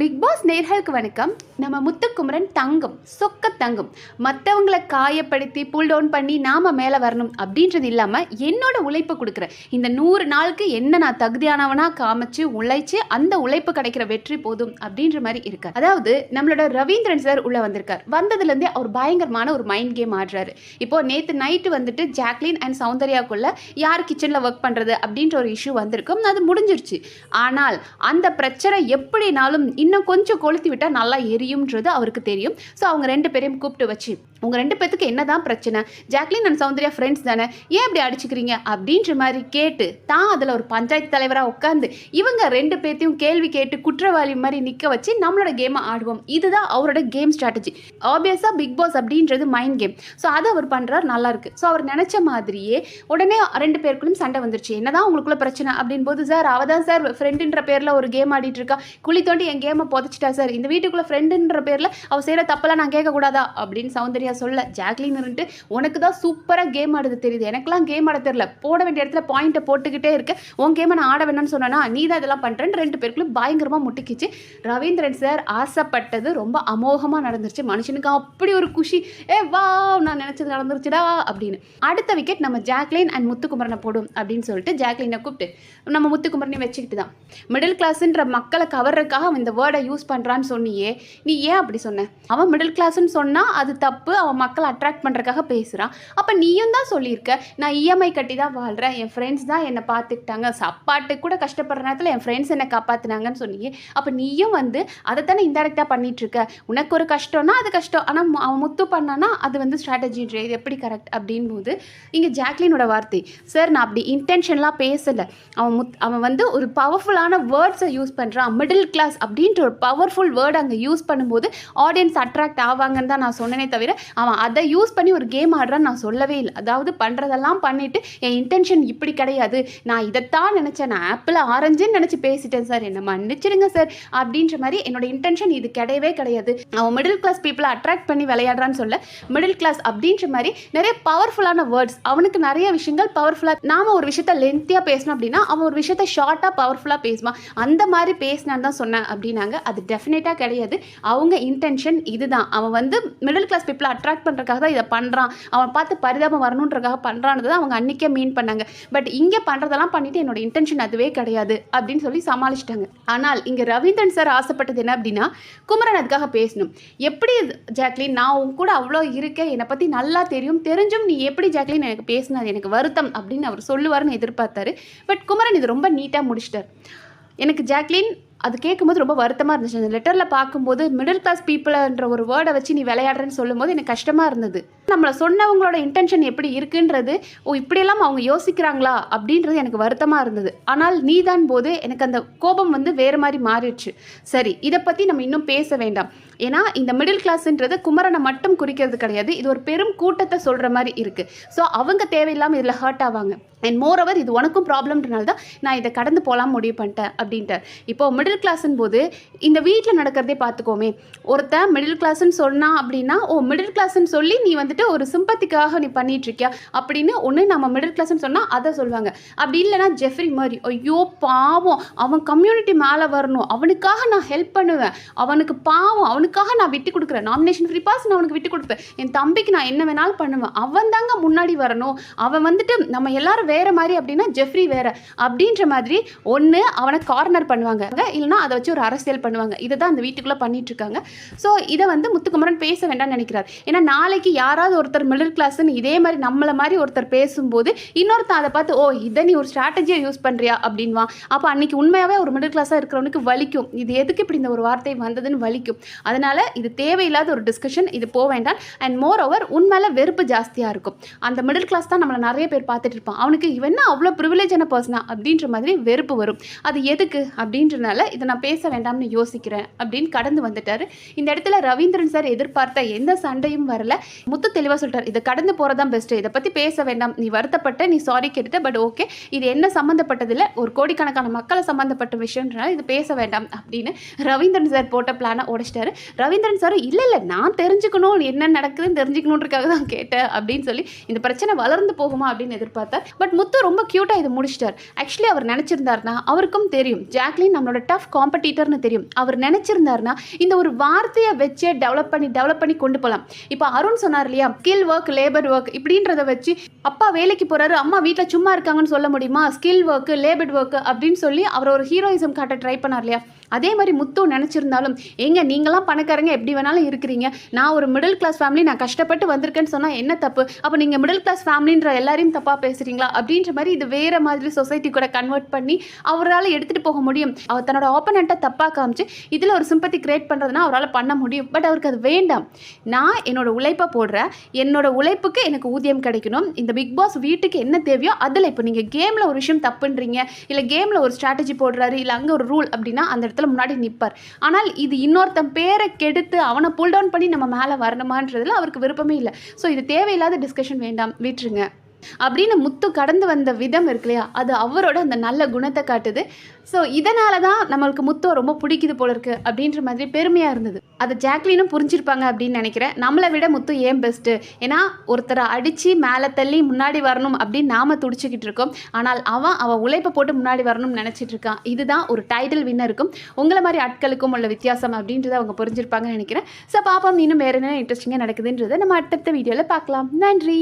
Big pass நேர்களுக்கு வணக்கம். நம்ம முத்துக்குமரன் தங்கம் சொக்க தங்கம். மற்றவங்களை காயப்படுத்தி புல் டவுன் பண்ணி நாம மேலே வரணும் அப்படின்றது இல்லாமல் என்னோட உழைப்பை கொடுக்குறேன் இந்த நூறு நாளுக்கு என்ன நான் தகுதியானவனா காமிச்சு உழைச்சு அந்த உழைப்பு கிடைக்கிற வெற்றி போதும் அப்படின்ற மாதிரி இருக்கார். அதாவது நம்மளோட ரவீந்திரன் சார் உள்ள வந்திருக்கார். வந்ததுலேருந்தே அவர் பயங்கரமான ஒரு மைண்ட் கேம் ஆடுறாரு. இப்போ நேற்று நைட்டு வந்துட்டு ஜாக்லின் அண்ட் சௌந்தர்யாக்குள்ள யார் கிச்சனில் ஒர்க் பண்ணுறது அப்படின்ற ஒரு இஷ்யூ வந்திருக்கும். அது முடிஞ்சிருச்சு. ஆனால் அந்த பிரச்சனை எப்படினாலும் இன்னும் கொஞ்சம் கொளுத்தி விட்டால் நல்லா எரியும்ன்றது அவருக்கு தெரியும். ஸோ அவங்க ரெண்டு பேரையும் கூப்பிட்டு வச்சு உங்கள் ரெண்டு பேத்துக்கு என்னதான் பிரச்சனை? ஜாக்லின் அண்ட் சௌந்தர்யா ஃப்ரெண்ட்ஸ் தானே? ஏன் இப்படி அடிச்சுக்கிறீங்க? அப்படின்ற மாதிரி கேட்டு தான் அதில் ஒரு பஞ்சாயத்து தலைவராக உட்காந்து இவங்க ரெண்டு பேர்த்தையும் கேள்வி கேட்டு குற்றவாளி மாதிரி நிற்க வச்சு நம்மளோட கேமை ஆடுவோம். இதுதான் அவரோட கேம் ஸ்ட்ராட்டஜி ஆப்வியஸாக பிக் பாஸ் அப்படின்றது மைண்ட் கேம் ஸோ அதை அவர் பண்ணுறாரு நல்லாயிருக்கு ஸோ அவர் நினச்ச மாதிரியே உடனே ரெண்டு பேருக்குள்ளும் சண்டை வந்துருச்சு. என்னதான் உங்களுக்குள்ள பிரச்சனை அப்படின் போது சார் அவ தான் சார் ஃப்ரெண்டுன்ற பேரில் ஒரு கேம் ஆடிட்டு இருக்கா? குழி தோண்டி என் கேமை புதைச்சிட்டா சார் இந்த வீட்டுக்குள்ளே ஃப்ரெண்டுன்ற பேரில் அவள் செய்கிற தப்பெல்லாம் நான் கேட்கக்கூடாதா? அப்படின்னு சௌந்தர்யா சொல்ல? ஜாக்லின் இருந்துட்டு உனக்கு தான் சூப்பராக கேம் ஆடுறது தெரியுது. எனக்குலாம் கேம் ஆட தெரியல. போட வேண்டிய இடத்துல பாயிண்ட்டை போட்டுக்கிட்டே இருக்க. உன் கேமை நான் ஆட வேணும்னு சொன்னா நீ தான் இதெல்லாம் பண்ணுறேன்னு ரெண்டு பேருக்குள்ள பயங்கரமாக முட்டிக்கிச்சு. ரவீந்திரன் சார் ஆசைப்பட்டது ரொம்ப அமோகமாக நடந்துருச்சு. மனுஷனுக்கு அப்படி ஒரு குஷி. ஏ வா நான் நினச்சது நடந்துருச்சுடா அப்படின்னு. அடுத்த விக்கெட் நம்ம ஜாக்லின் அண்ட் முத்துக்குமரனை போடும் அப்படின்னு சொல்லிட்டு ஜாக்லினை கூப்பிட்டு நம்ம முத்துக்குமரனை வச்சுக்கிட்டு தான். மிடில் கிளாஸ்ன்ற மக்களை கவர்றதுக்காக அவன் இந்த வேர்டை யூஸ் பண்ணுறான்னு சொன்னியே. நீ ஏன் அப்படி சொன்ன? அவன் மிடில் கிளாஸ்ன்னு சொன்னால் அது தப்பு. அவன் மக்களை அட்ராக்ட் பண்ணுறதுக்காக பேசுகிறான் அப்போ நீயும் தான் சொல்லியிருக்க நான் இஎம்ஐ கட்டி தான் வாழ்கிறேன் என் ஃப்ரெண்ட்ஸ் தான் என்னை பார்த்துக்கிட்டாங்க. சாப்பாட்டுக்கு கூட கஷ்டப்படுற நேரத்தில் என் ஃப்ரெண்ட்ஸ் என்னை காப்பாற்றினாங்கன்னு சொன்னியே. அப்போ நீயும் வந்து அதை தானே இன்டெரக்டாக பண்ணிகிட்ருக்க இருக்க உனக்கு ஒரு கஷ்டம்னா அது கஷ்டம். ஆனால் அவன் முத்து பண்ணானா அது வந்து ஸ்ட்ராட்டஜின்ற இது எப்படி கரெக்ட் அப்படின் போது இங்கே ஜாக்லினோட வார்த்தை சார் நான் அப்படி இன்டென்ஷன்லாம் பேசலை. அவன் முத் அவன் வந்து ஒரு பவர்ஃபுல்லான வேர்ட்ஸை யூஸ் பண்ணுறான் மிடில் கிளாஸ் அப்படின்ற ஒரு பவர்ஃபுல் வேர்டு அங்கே யூஸ் பண்ணும்போது ஆடியன்ஸ் அட்ராக்ட் ஆவாங்கன்னு தான் நான் சொன்னேனே தவிர அவன் அதை யூஸ் பண்ணி ஒரு கேம் ஆடுறான்னு நான் சொல்லவே இல்லை. அதாவது பண்ணுறதெல்லாம் பண்ணிவிட்டு என் இன்டென்ஷன் இப்படி கிடையாது. நான் இதைத்தான் நினச்சேன். நான் ஆப்பிள் ஆரஞ்சுன்னு நினச்சி பேசிட்டேன் சார். என்னை மன்னிச்சிடுங்க சார். அப்படின்ற மாதிரி என்னோட இன்டென்ஷன் இது கிடையவே கிடையாது. அவன் மிடில் கிளாஸ் பீப்புளை அட்ராக்ட் பண்ணி விளையாடுறான்னு சொல்ல மிடில் கிளாஸ் அப்படின்ற மாதிரி நிறைய பவர்ஃபுல்லான வேர்ட்ஸ் அவனுக்கு நிறைய விஷயங்கள் பவர்ஃபுல்லாக நாம் ஒரு விஷயத்த லென்த்தியாக பேசணும் அப்படின்னா அவன் ஒரு விஷயத்த ஷார்ட்டாக பவர்ஃபுல்லாக பேசுவான். அந்த மாதிரி பேசினான்னு தான் சொன்னேன் அப்படின்னாங்க. அது டெஃபினட்டாக கிடையாது. அவங்க இன்டென்ஷன் இதுதான். அவன் வந்து மிடில் கிளாஸ் பீப்புளை அட்ராக்ட் பண்ணுறதுக்காக தான் இதை பண்ணுறான் அவன் பார்த்து பரிதாபம் வரணுன்றக்காக பண்ணுறான்றது தான் அவங்க அன்றைக்கே மீன் பண்ணாங்க. பட் இங்கே பண்ணுறதெல்லாம் பண்ணிட்டு என்னோட இன்டென்ஷன் அதுவே கிடையாது அப்படின்னு சொல்லி சமாளிச்சிட்டாங்க. ஆனால் இங்கே ரவீந்திரன் சார் ஆசைப்பட்டது என்ன அப்படின்னா குமரன் அதுக்காக பேசணும். எப்படி ஜாக்லின் நான் உன் கூட அவ்வளோ இருக்கேன் என்னை பற்றி நல்லா தெரியும் தெரிஞ்சும் நீ எப்படி ஜாக்லின் எனக்கு பேசினது எனக்கு வருத்தம் அப்படின்னு அவர் சொல்லுவார்னு எதிர்பார்த்தாரு. பட் குமரன் இது ரொம்ப நீட்டாக முடிச்சிட்டார். எனக்கு ஜாக்லின் அது கேட்கும்போது ரொம்ப வருத்தமாக இருந்துச்சு. அந்த லெட்டரில் பார்க்கும்போது மிடில் கிளாஸ் பீப்புளன்ற ஒரு வேர்டை வச்சு நீ விளையாடுறேன்னு சொல்லும்போது எனக்கு கஷ்டமாக இருந்தது. நம்மளை சொன்னவங்களோட இன்டென்ஷன் எப்படி இருக்குன்றது ஓ இப்படியெல்லாம் அவங்க யோசிக்கிறாங்களா அப்படின்றது எனக்கு வருத்தமாக இருந்தது. ஆனால் நீதான் போது எனக்கு அந்த கோபம் வந்து வேறு மாதிரி மாறிடுச்சு. சரி இதை பற்றி நம்ம இன்னும் பேச வேண்டாம். ஏன்னா இந்த மிடில் கிளாஸ்ன்றது குமரனை மட்டும் குறிக்கிறது கிடையாது இது ஒரு பெரும் கூட்டத்தை சொல்கிற மாதிரி இருக்குது ஸோ அவங்க தேவையில்லாமல் இதில் ஹர்ட் ஆவாங்க. அண்ட் மோரோவர் இது உனக்கும் ப்ராப்ளம்ன்றனால தான் நான் இதை கடந்து போகலாம் முடிவு பண்ணிட்டேன் அப்படின்ட்டு இப்போ மிடில் கிளாஸ்ன்னு போது இந்த வீட்டில் நடக்கிறதே பார்த்துக்கோமே. ஒருத்தன் மிடில் கிளாஸ்ன்னு சொன்னா அப்படின்னா ஓ மிடில் கிளாஸ்ன்னு சொல்லி நீ வந்துட்டு ஒரு சிம்பத்திக்காக நீ பண்ணிட்டு இருக்கியா அப்படின்னு ஒன்று நம்ம மிடில் கிளாஸ்னு சொன்னால் அதை சொல்லுவாங்க. அப்படி இல்லைன்னா ஜெஃப்ரி மாதிரி ஐயோ பாவம் அவன் கம்யூனிட்டி மேலே வரணும் அவனுக்காக நான் ஹெல்ப் பண்ணுவேன் அவனுக்கு பாவம் அவனுக்காக நான் விட்டு கொடுக்குறேன் நாமினேஷன் ஃப்ரீ பாஸ் நான் அவனுக்கு விட்டு கொடுப்பேன் என் தம்பிக்கு நான் என்ன வேணாலும் பண்ணுவேன் அவன் தாங்க முன்னாடி வரணும் அவன் வந்துட்டு நம்ம எல்லாரும் வேற மாதிரி அப்படின்னா ஜெஃப்ரி வேற அப்படின்ற மாதிரி ஒன்று அவனை கார்னர் பண்ணுவாங்க இல்லைன்னா அதை வச்சு ஒரு அரசியல் பண்ணுவாங்க. இதை தான் அந்த வீட்டுக்குள்ளே பண்ணிட்டு இருக்காங்க ஸோ இதை வந்து முத்துக்குமரன் பேச வேண்டாம்னு நினைக்கிறார். ஏன்னா நாளைக்கு யாராவது ஒருத்தர் மிடில் கிளாஸ்ன்னு இதே மாதிரி நம்மளை மாதிரி ஒருத்தர் பேசும்போது இன்னொருத்தன் அதை பார்த்து ஓ இதை நீ ஒரு ஸ்ட்ராட்டஜியாக யூஸ் பண்ணுறியா அப்படின்வா அப்போ அன்னைக்கு உண்மையாகவே ஒரு மிடில் கிளாஸாக இருக்கிறவனுக்கு வலிக்கும். இது எதுக்கு இப்படி இந்த ஒரு வார்த்தை வந்ததுன்னு வலிக்கும். அதனால் இது தேவையில்லாத ஒரு டிஸ்கஷன் இது போக வேண்டாம். அண்ட் மோர் ஓவர் உண்மையில வெறுப்பு ஜாஸ்தியாக இருக்கும். அந்த மிடில் கிளாஸ் தான் நம்மளை நிறைய பேர் பார்த்துட்டு இருப்பான். அவனுக்கு இவன் என்ன அவ்வளோ ப்ரிவிலேஜான பர்சனா அப்படின்ற மாதிரி வெறுப்பு வரும். அது எதுக்கு? அப்படின்றனால இதை நான் பேச வேண்டாம்னு யோசிக்கிறேன் அப்படின்னு கடந்து வந்துட்டார். இந்த இடத்துல ரவீந்திரன் சார் எதிர்பார்த்த எந்த சண்டையும் வரல. முத்து தெளிவாக சொல்லிட்டார். இதை கடந்து போகிறதான் பெஸ்ட்டு இதை பற்றி பேச வேண்டாம். நீ வருத்தப்பட்ட நீ சாரி கேட்டுட்ட பட் ஓகே இது என்ன சம்மந்தப்பட்டதில்லை ஒரு கோடிக்கணக்கான மக்களை சம்மந்தப்பட்ட விஷயம்ன்றனால இது பேச வேண்டாம் அப்படின்னு ரவீந்திரன் சார் போட்ட பிளானை உடைச்சிட்டாரு. ரவீந்திரன் சார் இல்லை இல்லை நான் தெரிஞ்சுக்கணும். என்ன நடக்குதுன்னு தெரிஞ்சுக்கணுன்றக்காக தான் கேட்டேன் அப்படின்னு சொல்லி இந்த பிரச்சனை வளர்ந்து போகுமா அப்படின்னு எதிர்பார்த்தார். பட் முத்து ரொம்ப க்யூட்டாக இதை முடிச்சிட்டார். ஆக்சுவலி அவர் நினச்சிருந்தார்னா அவருக்கும் தெரியும். ஜாக்லின் நம்மளோட டஃப் காம்படிட்டர்னு தெரியும். அவர் நினச்சிருந்தார்னா இந்த ஒரு வார்த்தையை வச்சே டெவலப் பண்ணி டெவலப் பண்ணி கொண்டு போகலாம் இப்போ அருண் சொன்னார் இல்லையா ஸ்கில் ஒர்க் லேபர் ஒர்க் இப்படின்றத வச்சு அப்பா வேலைக்கு போறாரு அம்மா வீட்டில் சும்மா இருக்காங்கன்னு சொல்ல முடியுமா? ஸ்கில் ஒர்க் லேபர் ஒர்க் அப்படின்னு சொல்லி அவர் ஒரு ஹீரோயிசம் காட்ட ட்ரை பண்ணார் இல்லையா? அதே மாதிரி முத்து நினச்சிருந்தாலும் எங்க நீங்களாம் பணக்காரங்க எப்படி வேணாலும் இருக்கிறீங்க? நான் ஒரு மிடில் கிளாஸ் ஃபேமிலி நான் கஷ்டப்பட்டு வந்திருக்கேன்னு சொன்னால் என்ன தப்பு? அப்போ நீங்கள் மிடில் கிளாஸ் ஃபேமிலின்ற எல்லாரையும் தப்பாக பேசுகிறீங்களா அப்படின்ற மாதிரி இது வேற மாதிரி சொசைட்டி கூட கன்வெர்ட் பண்ணி அவரால் எடுத்துகிட்டு போக முடியும். அவர் தன்னோட ஆப்பனண்ட்டை தப்பாக காமிச்சு இதில் ஒரு சிம்பத்தி கிரியேட் பண்ணுறதுனா அவரால் பண்ண முடியும். பட் அவருக்கு அது வேண்டாம். நான் என்னோட உழைப்பை போடுறேன். என்னோட உழைப்புக்கு எனக்கு ஊதியம் கிடைக்கணும். இந்த பிக் பாஸ் வீட்டுக்கு என்ன தேவையோ அதில் இப்போ நீங்கள் கேமில் ஒரு விஷயம் தப்புன்றீங்க இல்லை கேமில் ஒரு ஸ்ட்ராட்டஜி போடுறாரு இல்லை அங்கே ஒரு ரூல் அப்படின்னா அந்த இடத்துல முன்னாடி நிற்பார் ஆனால் இது இன்னொருத்தன் பேரை கெடுத்து அவனை புல் டவுன் பண்ணி நம்ம மேலே வரணுமான்றதுல அவருக்கு விருப்பமே இல்லை. ஸோ இது தேவையில்லாத டிஸ்கஷன் வேண்டாம். விட்டுருங்க. அப்படின்னு முத்து கடந்து வந்த விதம் இருக்கு இல்லையா? அது அவரோட அந்த நல்ல குணத்தை காட்டுது. ஸோ இதனால தான் நம்மளுக்கு முத்துவை ரொம்ப பிடிக்குது போல இருக்கு அப்படின்ற மாதிரி பெருமையாக இருந்தது. அதை ஜாக்லினும் புரிஞ்சிருப்பாங்க அப்படின்னு நினைக்கிறேன். நம்மளை விட முத்து ஏன் பெஸ்ட்டு ஏன்னா ஒருத்தரை அடித்து மேலே தள்ளி முன்னாடி வரணும் அப்படின்னு நாம துடிச்சிக்கிட்டு இருக்கோம். ஆனால் அவன் அவன் உழைப்பை போட்டு முன்னாடி வரணும்னு நினச்சிட்டு இருக்கான். இதுதான் ஒரு டைட்டில் வின்னருக்கும் உங்களை மாதிரி ஆட்களுக்கும் உள்ள வித்தியாசம் அப்படின்றத அவங்க புரிஞ்சிருப்பாங்கன்னு நினைக்கிறேன். ஸோ பாப்போம் இன்னும் வேறு என்ன இன்ட்ரெஸ்டிங்காக நடக்குதுன்றதை நம்ம அடுத்தடுத்த வீடியோவில் பார்க்கலாம். நன்றி!